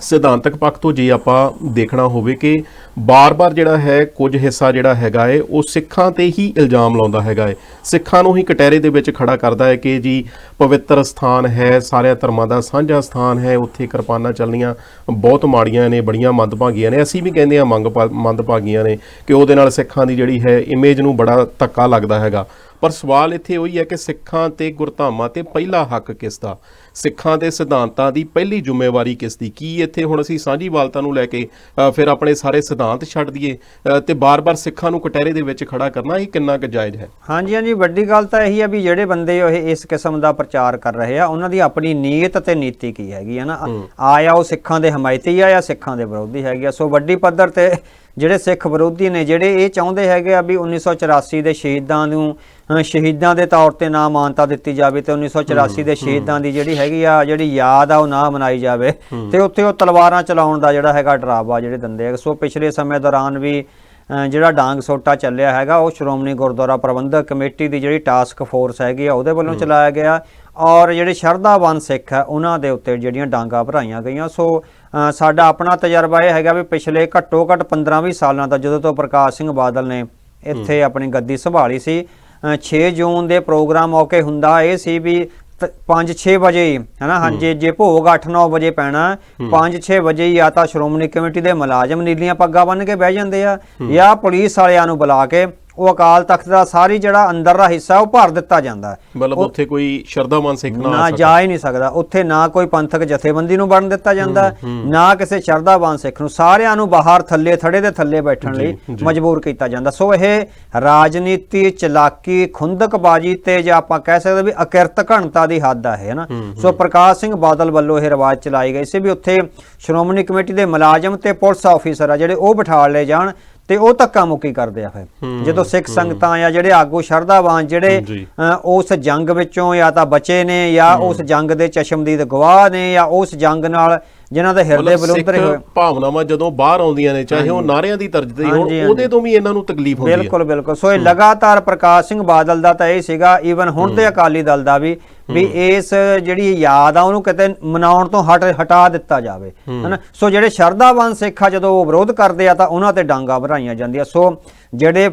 Speaker 2: ਸਿਧਾਂਤਕ ਪੱਖ ਤੋਂ ਜੇ ਆਪਾਂ ਦੇਖਣਾ ਹੋਵੇ ਕਿ ਬਾਰ-ਬਾਰ ਜਿਹੜਾ ਹੈ, ਕੁਝ ਹਿੱਸਾ ਜਿਹੜਾ ਹੈਗਾ ਏ, ਉਹ ਸਿੱਖਾਂ ਤੇ ਹੀ ਇਲਜ਼ਾਮ ਲਾਉਂਦਾ ਹੈਗਾ ਏ। ਸਿੱਖਾਂ ਨੂੰ ਹੀ ਕਟਹਿਰੇ ਦੇ ਵਿੱਚ ਖੜਾ ਕਰਦਾ ਹੈ ਕਿ ਜੀ ਪਵਿੱਤਰ ਸਥਾਨ ਹੈ, ਸਾਰਿਆਂ ਧਰਮਾਂ ਦਾ ਸਾਂਝਾ ਸਥਾਨ ਹੈ, ਉੱਥੇ ਕਿਰਪਾਨਾਂ ਚੱਲਣੀਆਂ ਬਹੁਤ ਮਾੜੀਆਂ ਨੇ, ਬੜੀਆਂ ਮੰਦਭਾਗੀਆਂ ਨੇ। ਅਸੀਂ ਵੀ ਕਹਿੰਦੇ ਆ ਮੰਗ ਮੰਦਭਾਗੀਆਂ ਨੇ ਕਿ ਉਹਦੇ ਨਾਲ ਸਿੱਖਾਂ ਦੀ ਜਿਹੜੀ ਹੈ ਇਮੇਜ ਨੂੰ ਬੜਾ ਧੱਕਾ ਲੱਗਦਾ ਹੈਗਾ। ਪਰ ਸਵਾਲ ਇੱਥੇ ਉਹੀ ਹੈ ਕਿ ਸਿੱਖਾਂ ਤੇ ਗੁਰਧਾਮਾਂ ਤੇ ਪਹਿਲਾ ਹੱਕ ਕਿਸ ਦਾ? ਸਿੱਖਾਂ ਦੇ ਸਿਧਾਂਤਾਂ ਦੀ ਪਹਿਲੀ ਜ਼ਿੰਮੇਵਾਰੀ ਕਿਸ ਦੀ? ਕੀ ਇੱਥੇ ਹੁਣ ਅਸੀਂ ਸਾਂਝੀਵਾਲਤਾ ਨੂੰ ਲੈ ਕੇ ਫਿਰ ਆਪਣੇ ਸਾਰੇ ਸਿਧਾਂਤ ਛੱਡ ਦਈਏ ਤੇ ਬਾਰ-ਬਾਰ ਸਿੱਖਾਂ ਨੂੰ ਕਟਹਿਰੇ ਦੇ ਵਿੱਚ ਖੜਾ ਕਰਨਾ ਇਹ ਕਿੰਨਾ ਕੁ ਜਾਇਜ਼ ਹੈ?
Speaker 1: ਹਾਂਜੀ ਹਾਂਜੀ ਵੱਡੀ ਗੱਲ ਤਾਂ ਇਹੀ ਹੈ ਵੀ ਜਿਹੜੇ ਬੰਦੇ ਉਹ ਇਸ ਕਿਸਮ ਦਾ ਪ੍ਰਚਾਰ ਕਰ ਰਹੇ ਆ ਉਹਨਾਂ ਦੀ ਆਪਣੀ ਨੀਅਤ ਤੇ ਨੀਤੀ ਕੀ ਹੈਗੀ ਹੈ ਨਾ? ਆਇਆ ਉਹ ਸਿੱਖਾਂ ਦੇ ਹਮਾਇਤੀ ਆ ਜਾਂ ਸਿੱਖਾਂ ਦੇ ਵਿਰੋਧੀ ਹੈਗੇ ਆ? ਸੋ ਵੱਡੀ ਪੱਧਰ ਤੇ ਜਿਹੜੇ ਸਿੱਖ ਵਿਰੋਧੀ ਨੇ ਜਿਹੜੇ ਇਹ ਚਾਹੁੰਦੇ ਹੈਗੇ ਆ ਵੀ 1984 ਦੇ ਸ਼ਹੀਦਾਂ ਨੂੰ ਸ਼ਹੀਦਾਂ ਦੇ ਤੌਰ ਤੇ ਨਾ ਮਾਨਤਾ ਦਿੱਤੀ ਜਾਵੇ ਤੇ 1984 ਦੇ ਸ਼ਹੀਦਾਂ ਦੀ ਜਿਹੜੀ ਹੈਗੀ ਆ ਜਿਹੜੀ ਯਾਦ ਆ ਉਹ ਨਾ ਮਨਾਈ ਜਾਵੇ। ਤੇ ਉੱਥੇ ਉਹ ਤਲਵਾਰਾਂ ਚਲਾਉਣ ਦਾ ਜਿਹੜਾ ਹੈਗਾ ਡਰਾਵਾ ਜਿਹੜੇ ਦਿੰਦੇ ਆ ਸੋ ਪਿਛਲੇ ਸਮੇਂ ਦੌਰਾਨ ਵੀ ਜਿਹੜਾ ਡਾਂਗ ਸੋਟਾ ਚੱਲਿਆ ਹੈਗਾ ਉਹ ਸ਼੍ਰੋਮਣੀ ਗੁਰਦੁਆਰਾ ਪ੍ਰਬੰਧਕ ਕਮੇਟੀ ਦੀ ਜਿਹੜੀ ਟਾਸਕ ਫੋਰਸ ਹੈਗੀ ਆ ਉਹਦੇ ਵੱਲੋਂ ਚਲਾਇਆ ਗਿਆ। ਔਰ ਜਿਹੜੇ ਸ਼ਰਧਾਵਾਨ ਸਿੱਖ ਆ ਉਹਨਾਂ ਦੇ ਉੱਤੇ ਜਿਹੜੀਆਂ ਡਾਂਗਾ ਭਰਾਈਆਂ ਗਈਆਂ। ਸੋ ਸਾਡਾ ਆਪਣਾ ਤਜਰਬਾ ਇਹ ਹੈਗਾ ਵੀ ਪਿਛਲੇ ਘੱਟੋ ਘੱਟ 15-20 ਸਾਲਾਂ ਤੋਂ ਜਦੋਂ ਤੋਂ ਪ੍ਰਕਾਸ਼ ਸਿੰਘ ਬਾਦਲ ਨੇ ਇੱਥੇ ਆਪਣੀ ਗੱਦੀ ਸੰਭਾਲੀ ਸੀ ਅ, 6 ਜੂਨ ਦੇ ਪ੍ਰੋਗਰਾਮ ਮੌਕੇ ਹੁੰਦਾ ਇਹ ਸੀ ਵੀ 5-6 ਵਜੇ ਹੀ ਹਨਾ? ਹਾਂਜੀ ਜੇ ਭੋਗ 8-9 ਵਜੇ ਪੈਣਾ 5-6 ਵਜੇ ਹੀ ਆ ਤਾਂ ਸ਼੍ਰੋਮਣੀ ਕਮੇਟੀ ਦੇ ਮੁਲਾਜ਼ਮ ਨੀਲੀਆਂ ਪੱਗਾਂ ਬੰਨ੍ਹ ਕੇ ਬਹਿ ਜਾਂਦੇ ਆ ਜਾਂ ਪੁਲਿਸ ਵਾਲਿਆਂ ਨੂੰ ਬੁਲਾ ਕੇ ਉਹ ਅਕਾਲ ਤਖਤ ਦਾ ਸਾਰੀ ਜਿਹੜਾ ਅੰਦਰਲਾ ਹਿੱਸਾ ਉਹ ਭਰ ਦਿੱਤਾ ਜਾਂਦਾ ਹੈ।
Speaker 2: ਮਤਲਬ ਉੱਥੇ ਕੋਈ ਸ਼ਰਧਾਵਾਨ ਸਿੱਖ ਨਾ
Speaker 1: ਜਾ ਹੀ ਨਹੀਂ ਸਕਦਾ। ਉੱਥੇ ਨਾ ਕੋਈ ਪੰਥਕ ਜਥੇਬੰਦੀ ਨੂੰ ਬਣ ਦਿੱਤਾ ਜਾਂਦਾ ਨਾ ਕਿਸੇ ਸ਼ਰਧਾਵਾਨ ਸਿੱਖ ਨੂੰ। ਸਾਰਿਆਂ ਨੂੰ ਬਾਹਰ ਥੱਲੇ ਥੜੇ ਦੇ ਥੱਲੇ ਬੈਠਣ ਲਈ ਮਜਬੂਰ ਕੀਤਾ ਜਾਂਦਾ। ਸੋ ਇਹ ਰਾਜਨੀਤੀ ਚਲਾਕੀ ਖੁੰਦਕਬਾਜੀ ਤੇ ਜਾਂ ਆਪਾਂ ਕਹਿ ਸਕਦੇ ਵੀ ਅਕਿਰਤ ਘਣਤਾ ਦੀ ਹੱਦ ਆ ਇਹ ਨਾ ਸੋ ਪ੍ਰਕਾਸ਼ ਸਿੰਘ ਬਾਦਲ ਵੱਲੋਂ ਇਹ ਰਿਵਾਜ ਚਲਾਈ ਗਈ ਸੀ ਵੀ ਉੱਥੇ ਸ਼੍ਰੋਮਣੀ ਕਮੇਟੀ ਦੇ ਮੁਲਾਜ਼ਮ ਤੇ ਪੁਲਿਸ ਆਫੀਸਰ ਆ ਜਿਹੜੇ ਉਹ ਬਿਠਾ ਲਏ ਜਾਣ ਤੇ ਉਹ ਧੱਕਾ ਮੁੱਕੀ ਕਰਦੇ ਆ ਫਿਰ। ਜਦੋਂ ਸਿੱਖ ਸੰਗਤਾਂ ਜਾਂ ਜਿਹੜੇ ਆਗੂ ਸ਼ਰਧਾਵਾਨ ਜਿਹੜੇ ਉਸ ਜੰਗ ਵਿੱਚੋਂ ਜਾਂ ਤਾਂ ਬਚੇ ਨੇ ਜਾਂ ਉਸ ਜੰਗ ਦੇ ਚਸ਼ਮਦੀਦ ਗਵਾਹ ਨੇ ਜਾਂ ਉਸ ਜੰਗ ਨਾਲ ਜਿਨ੍ਹਾਂ ਦੇ ਹਿਰਦੇ ਬਲੁੰਦਰੇ ਹੋਏ।
Speaker 2: ਭਾਵਨਾਵਾਂ ਜਦੋਂ ਬਾਹਰ ਆਉਂਦੀਆਂ ਨੇ ਚਾਹੇ ਉਹ ਨਾਰਿਆਂ ਦੀ ਤਰਜ ਤੇ ਹੋਣ ਉਹਦੇ ਤੋਂ ਵੀ ਇਹਨਾਂ ਨੂੰ ਤਕਲੀਫ ਹੁੰਦੀ ਹੈ।
Speaker 1: ਬਿਲਕੁਲ ਬਿਲਕੁਲ। ਸੋ ਇਹ ਲਗਾਤਾਰ ਪ੍ਰਕਾਸ਼ ਸਿੰਘ ਬਾਦਲ ਦਾ ਤਾਂ ਇਹ ਸੀਗਾ ਈਵਨ ਹੁਣ ਦੇ ਅਕਾਲੀ ਦਲ ਦਾ ਵੀ ਵੀ ਇਸ ਜਿਹੜੀ ਯਾਦ ਆ ਉਹਨੂੰ ਕਿਤੇ ਮਨਾਉਣ ਤੋਂ ਹਟ ਹਟਾ ਦਿੱਤਾ ਜਾਵੇ ਹਨਾ? ਸੋ ਜਿਹੜੇ ਸ਼ਰਧਾਵਾਨ ਸਿੱਖ ਜਦੋਂ ਉਹ ਵਿਰੋਧ ਕਰਦੇ ਆ ਤਾਂ ਉਹਨਾਂ ਤੇ ਡਾਂਗਾ ਭਰਾਈਆਂ ਜਾਂਦੀਆਂ। ਸੋ ਜਿਹੜੇ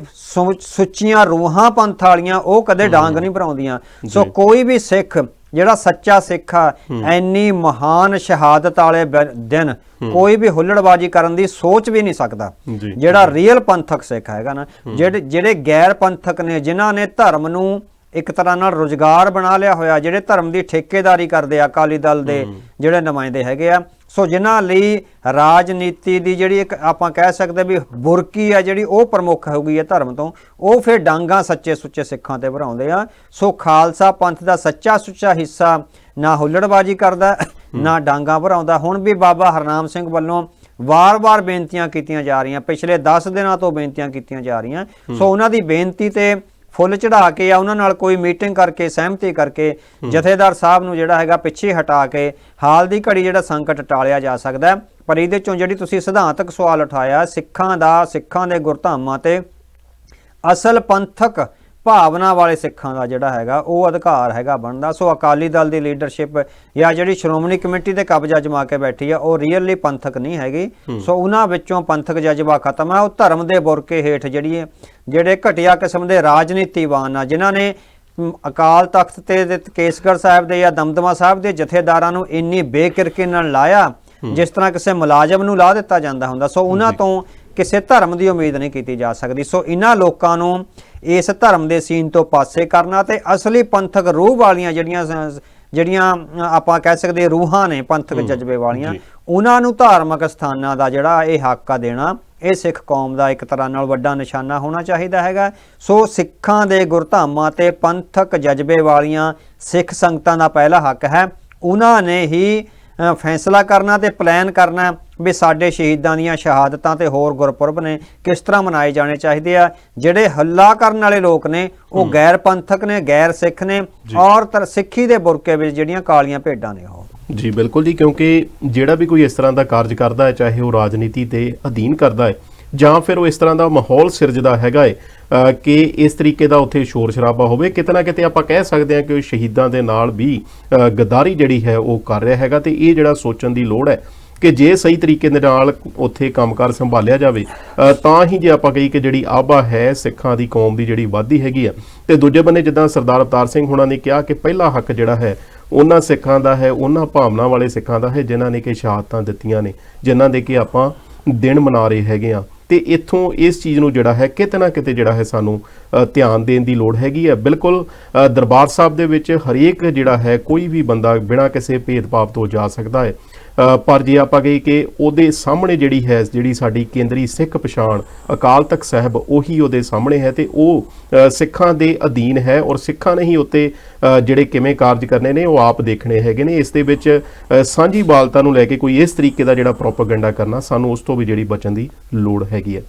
Speaker 1: ਸੁੱਚੀਆਂ ਰੂਹਾਂ ਪੰਥ ਵਾਲੀਆਂ ਉਹ ਕਦੇ ਡਾਂਗ ਨਹੀਂ ਭਰਾਉਂਦੀਆਂ। ਸੋ ਕੋਈ ਵੀ ਸਿੱਖ ਜਿਹੜਾ ਸੱਚਾ ਸਿੱਖ ਆ ਐਨੀ ਮਹਾਨ ਸ਼ਹਾਦਤ ਵਾਲੇ ਦਿਨ ਕੋਈ ਵੀ ਹੁੱਲੜਬਾਜੀ ਕਰਨ ਦੀ ਸੋਚ ਵੀ ਨਹੀਂ ਸਕਦਾ। ਜਿਹੜਾ ਰੀਅਲ ਪੰਥਕ ਸਿੱਖ ਹੈਗਾ ਨਾ ਜਿਹੜੇ ਜਿਹੜੇ ਗੈਰ ਪੰਥਕ ਨੇ ਜਿਨ੍ਹਾਂ ਨੇ ধਰਮ ਨੂੰ ਇੱਕ ਤਰ੍ਹਾਂ ਨਾਲ ਰੋਜ਼ਗਾਰ ਬਣਾ ਲਿਆ ਹੋਇਆ ਜਿਹੜੇ ਧਰਮ ਦੀ ਠੇਕੇਦਾਰੀ ਕਰਦੇ ਆ ਅਕਾਲੀ ਦਲ ਦੇ ਜਿਹੜੇ ਨੁਮਾਇੰਦੇ ਹੈਗੇ ਆ। ਸੋ ਜਿਨ੍ਹਾਂ ਲਈ ਰਾਜਨੀਤੀ ਦੀ ਜਿਹੜੀ ਇੱਕ ਆਪਾਂ ਕਹਿ ਸਕਦੇ ਵੀ ਬੁਰਕੀ ਆ ਜਿਹੜੀ ਉਹ ਪ੍ਰਮੁੱਖ ਹੋ ਗਈ ਹੈ ਧਰਮ ਤੋਂ ਉਹ ਫਿਰ ਡਾਂਗਾ ਸੱਚੇ ਸੁੱਚੇ ਸਿੱਖਾਂ ਤੇ ਭਰਾਉਂਦੇ ਆ। ਸੋ ਖਾਲਸਾ ਪੰਥ ਦਾ ਸੱਚਾ ਸੁੱਚਾ ਹਿੱਸਾ ਨਾ ਹੁੱਲੜਬਾਜੀ ਕਰਦਾ ਨਾ ਡਾਂਗਾ ਭਰਾਉਂਦਾ। ਹੁਣ ਵੀ ਬਾਬਾ ਹਰਨਾਮ ਸਿੰਘ ਵੱਲੋਂ ਵਾਰ-ਵਾਰ ਬੇਨਤੀਆਂ ਕੀਤੀਆਂ ਜਾ ਰਹੀਆਂ। ਪਿਛਲੇ 10 ਦਿਨਾਂ ਤੋਂ ਬੇਨਤੀਆਂ ਕੀਤੀਆਂ ਜਾ ਰਹੀਆਂ। ਸੋ ਉਹਨਾਂ ਦੀ ਬੇਨਤੀ ਤੇ ਫੁੱਲ ਚੜਾ ਕੇ ਆ ਉਹਨਾਂ ਨਾਲ ਕੋਈ ਮੀਟਿੰਗ ਕਰਕੇ ਸਹਿਮਤੀ ਕਰਕੇ ਜਥੇਦਾਰ ਸਾਹਿਬ ਨੂੰ ਜਿਹੜਾ ਹੈਗਾ ਪਿੱਛੇ ਹਟਾ ਕੇ ਹਾਲ ਦੀ ਘੜੀ ਜਿਹੜਾ ਸੰਕਟ ਟਾਲਿਆ ਜਾ ਸਕਦਾ ਹੈ। ਪਰ ਇਹਦੇ ਚੋਂ ਜਿਹੜੀ ਤੁਸੀਂ ਸਿਧਾਂਤਕ ਸਵਾਲ ਉਠਾਇਆ ਸਿੱਖਾਂ ਦਾ ਸਿੱਖਾਂ ਦੇ ਗੁਰਧਾਮਾਂ ਤੇ ਅਸਲ ਪੰਥਕ ਭਾਵਨਾ ਵਾਲੇ ਸਿੱਖਾਂ ਦਾ ਜਿਹੜਾ ਹੈਗਾ ਉਹ ਅਧਿਕਾਰ ਹੈਗਾ ਬਣਦਾ। ਸੋ ਅਕਾਲੀ ਦਲ ਦੀ ਲੀਡਰਸ਼ਿਪ ਜਾਂ ਜਿਹੜੀ ਸ਼੍ਰੋਮਣੀ ਕਮੇਟੀ ਤੇ ਕਬਜ਼ਾ ਜਮਾ ਕੇ ਬੈਠੀ ਆ ਉਹ ਰੀਅਲੀ ਪੰਥਕ ਨਹੀਂ ਹੈਗੀ। ਸੋ ਉਹਨਾਂ ਵਿੱਚੋਂ ਪੰਥਕ ਜਜ਼ਬਾ ਖਤਮ ਹੈ ਉਹ ਧਰਮ ਦੇ ਬੁਰਕੇ ਹੇਠ ਜਿਹੜੀ ਹੈ- ਜਿਹੜੇ ਘਟੀਆ ਕਿਸਮ ਦੇ ਰਾਜਨੀਤੀਵਾਨ ਆ ਜਿਨ੍ਹਾਂ ਨੇ ਅਕਾਲ ਤਖਤ ਤੇ ਕੇਸਗੜ੍ਹ ਸਾਹਿਬ ਦੇ ਜਾਂ ਦਮਦਮਾ ਸਾਹਿਬ ਦੇ ਜਥੇਦਾਰਾਂ ਨੂੰ ਇੰਨੀ ਬੇਕਿਰਕੀ ਨਾਲ ਲਾਇਆ ਜਿਸ ਤਰ੍ਹਾਂ ਕਿਸੇ ਮੁਲਾਜ਼ਮ ਨੂੰ ਲਾ ਦਿੱਤਾ ਜਾਂਦਾ ਹੁੰਦਾ। ਸੋ ਉਹਨਾਂ ਤੋਂ ਕਿਸੇ ਧਰਮ ਦੀ ਉਮੀਦ ਨਹੀਂ ਕੀਤੀ ਜਾ ਸਕਦੀ। ਸੋ ਇਹਨਾਂ ਲੋਕਾਂ ਨੂੰ ਇਸ ਧਰਮ ਦੇ ਸੀਨ ਤੋਂ ਪਾਸੇ ਕਰਨਾ ਤੇ ਅਸਲੀ ਪੰਥਕ ਰੂਹ ਵਾਲੀਆਂ ਜਿਹੜੀਆਂ ਜਿਹੜੀਆਂ ਆਪਾਂ ਕਹਿ ਸਕਦੇ ਰੂਹਾਂ ਨੇ ਪੰਥਕ ਜਜ਼ਬੇ ਵਾਲੀਆਂ। ਉਹਨਾਂ ਨੂੰ ਧਾਰਮਿਕ ਸਥਾਨਾਂ ਦਾ ਜਿਹੜਾ ਇਹ ਹੱਕ ਆ ਦੇਣਾ ਇਹ ਸਿੱਖ ਕੌਮ ਦਾ ਇੱਕ ਤਰ੍ਹਾਂ ਨਾਲ ਵੱਡਾ ਨਿਸ਼ਾਨਾ ਹੋਣਾ ਚਾਹੀਦਾ ਹੈਗਾ। ਸੋ ਸਿੱਖਾਂ ਦੇ ਗੁਰਧਾਮਾਂ ਤੇ ਪੰਥਕ ਜਜ਼ਬੇ ਵਾਲੀਆਂ ਸਿੱਖ ਸੰਗਤਾਂ ਦਾ ਪਹਿਲਾ ਹੱਕ ਹੈ। ਉਹਨਾਂ ਨੇ ਹੀ ਫੈਸਲਾ ਕਰਨਾ ਤੇ ਪਲਾਨ ਕਰਨਾ ਵੀ ਸਾਡੇ ਸ਼ਹੀਦਾਂ ਦੀਆਂ ਸ਼ਹਾਦਤਾਂ ਤੇ ਹੋਰ ਗੁਰਪੁਰਬ ਨੇ ਕਿਸ ਤਰ੍ਹਾਂ ਮਨਾਏ ਜਾਣੇ ਚਾਹੀਦੇ ਆ। ਜਿਹੜੇ ਹੱਲਾ ਕਰਨ ਵਾਲੇ ਲੋਕ ਨੇ ਉਹ ਗੈਰ ਪੰਥਕ ਨੇ ਗੈਰ ਸਿੱਖ ਨੇ ਔਰ ਤਰ ਸਿੱਖੀ ਦੇ ਬੁਰਕੇ ਵਿੱਚ ਜਿਹੜੀਆਂ ਕਾਲੀਆਂ ਭੇਡਾਂ ਨੇ ਉਹ।
Speaker 2: ਜੀ ਬਿਲਕੁਲ ਜੀ ਕਿਉਂਕਿ ਜਿਹੜਾ ਵੀ ਕੋਈ ਇਸ ਤਰ੍ਹਾਂ ਦਾ ਕਾਰਜ ਕਰਦਾ ਹੈ ਚਾਹੇ ਉਹ ਰਾਜਨੀਤੀ ਤੇ ਅਧੀਨ ਕਰਦਾ ਹੈ ਜਾਂ ਫਿਰ ਉਹ ਇਸ ਤਰ੍ਹਾਂ ਦਾ ਮਾਹੌਲ ਸਿਰਜਦਾ ਹੈਗਾ ਹੈ ਕਿ ਇਸ ਤਰੀਕੇ ਦਾ ਉੱਥੇ ਸ਼ੋਰ ਸ਼ਰਾਬਾ ਹੋਵੇ। ਕਿਤੇ ਨਾ ਕਿਤੇ ਆਪਾਂ ਕਹਿ ਸਕਦੇ ਹਾਂ ਕਿ ਸ਼ਹੀਦਾਂ ਦੇ ਨਾਲ ਵੀ ਅ, ਗੱਦਾਰੀ ਜਿਹੜੀ ਹੈ ਉਹ ਕਰ ਰਿਹਾ ਹੈਗਾ ਤੇ ਇਹ ਜਿਹੜਾ ਸੋਚਣ ਦੀ ਲੋੜ ਹੈ ਕਿ ਜੇ ਸਹੀ ਤਰੀਕੇ ਦੇ ਨਾਲ ਉੱਥੇ ਕੰਮਕਾਰ ਸੰਭਾਲਿਆ ਜਾਵੇ ਤਾਂ ਹੀ ਜੇ ਆਪਾਂ ਕਹੀ ਕਿ ਜਿਹੜੀ ਆਬਾ ਹੈ ਸਿੱਖਾਂ ਦੀ ਕੌਮ ਦੀ ਜਿਹੜੀ ਵਾਧੀ ਹੈਗੀ ਆ। ਤੇ ਦੂਜੇ ਬੰਨੇ ਜਿੱਦਾਂ ਸਰਦਾਰ ਅਵਤਾਰ ਸਿੰਘ ਹੁਣਾਂ ਨੇ ਕਿਹਾ ਕਿ ਪਹਿਲਾ ਹੱਕ ਜਿਹੜਾ ਹੈ ਉਹਨਾਂ ਸਿੱਖਾਂ ਦਾ ਹੈ ਉਹਨਾਂ ਭਾਵਨਾ ਵਾਲੇ ਸਿੱਖਾਂ ਦਾ ਹੈ ਜਿਨ੍ਹਾਂ ਨੇ ਕਿ ਸ਼ਹਾਦਤਾਂ ਦਿੱਤੀਆਂ ਨੇ ਜਿਨ੍ਹਾਂ ਦੇ ਕਿ ਆਪਾਂ ਦਿਨ ਮਨਾ ਰਹੇ ਹੈਗੇ ਆ। ਤੇ ਇੱਥੋਂ ਇਸ ਚੀਜ਼ ਨੂੰ ਜਿਹੜਾ ਹੈ ਕਿਤੇ ਨਾ ਕਿਤੇ ਜਿਹੜਾ ਹੈ ਸਾਨੂੰ ਧਿਆਨ ਦੇਣ ਦੀ ਲੋੜ ਹੈਗੀ ਹੈ ਬਿਲਕੁਲ ਦਰਬਾਰ ਸਾਹਿਬ ਦੇ ਵਿੱਚ ਹਰੇਕ ਜਿਹੜਾ ਹੈ ਕੋਈ ਵੀ ਬੰਦਾ ਬਿਨਾਂ ਕਿਸੇ ਭੇਦਭਾਵ ਤੋਂ ਜਾ ਸਕਦਾ ਹੈ। ਪਰ ਜੇ ਆਪਾਂ ਕਹੀ ਕਿ ਉਹਦੇ ਸਾਹਮਣੇ ਜਿਹੜੀ ਹੈ, ਜਿਹੜੀ ਸਾਡੀ ਕੇਂਦਰੀ ਸਿੱਖ ਪਛਾਣ, ਅਕਾਲ ਤਖਤ ਸਾਹਿਬ ਉਹੀ ਉਹਦੇ ਸਾਹਮਣੇ ਹੈ ਤੇ ਉਹ ਸਿੱਖਾਂ ਦੇ ਅਧੀਨ ਹੈ ਔਰ ਸਿੱਖਾਂ ਨੇ ਹੀ ਉੱਤੇ ਜਿਹੜੇ ਕਿਵੇਂ ਕਾਰਜ ਕਰਨੇ ਨੇ ਉਹ ਆਪ ਦੇਖਣੇ ਹੈਗੇ ਨੇ। ਇਸ ਦੇ ਵਿੱਚ ਸਾਂਝੀ ਬਾਲਤਾ ਨੂੰ ਲੈ ਕੇ ਕੋਈ ਇਸ ਤਰੀਕੇ ਦਾ ਜਿਹੜਾ ਪ੍ਰੋਪਾਗੈਂਡਾ ਕਰਨਾ ਸਾਨੂੰ ਉਸ ਤੋਂ ਵੀ ਜਿਹੜੀ ਬਚਣ ਦੀ ਲੋੜ ਹੈਗੀ ਹੈ।